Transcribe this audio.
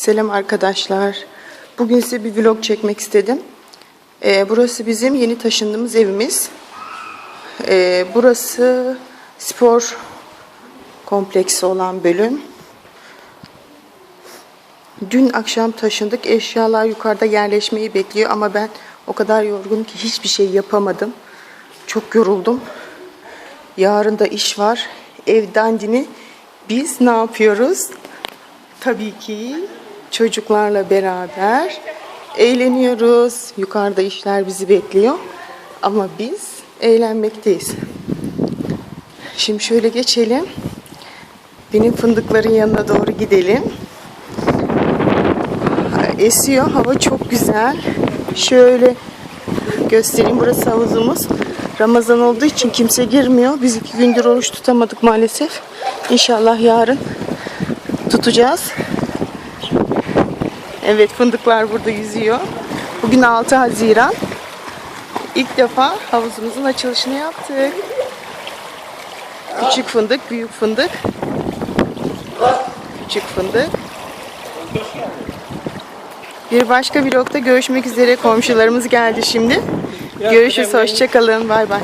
Selam arkadaşlar. Bugün size bir vlog çekmek istedim. Ee, burası bizim yeni taşındığımız evimiz. Ee, burası spor kompleksi olan bölüm. Dün akşam taşındık. Eşyalar yukarıda yerleşmeyi bekliyor ama ben o kadar yorgunum ki hiçbir şey yapamadım. Çok yoruldum. Yarın da iş var. Ev dandini. Biz ne yapıyoruz? Tabii ki çocuklarla beraber eğleniyoruz. Yukarıda işler bizi bekliyor. Ama biz eğlenmekteyiz. Şimdi şöyle geçelim. Benim fındıkların yanına doğru gidelim. Esiyor. Hava çok güzel. Şöyle göstereyim. Burası havuzumuz. Ramazan olduğu için kimse girmiyor. Biz iki gündür oruç tutamadık maalesef. İnşallah yarın tutacağız. Evet fındıklar burada yüzüyor. Bugün 6 Haziran. İlk defa havuzumuzun açılışını yaptık. Küçük fındık, büyük fındık. Küçük fındık. Bir başka vlogda görüşmek üzere. Komşularımız geldi şimdi. Görüşürüz. Hoşçakalın. Bay bay.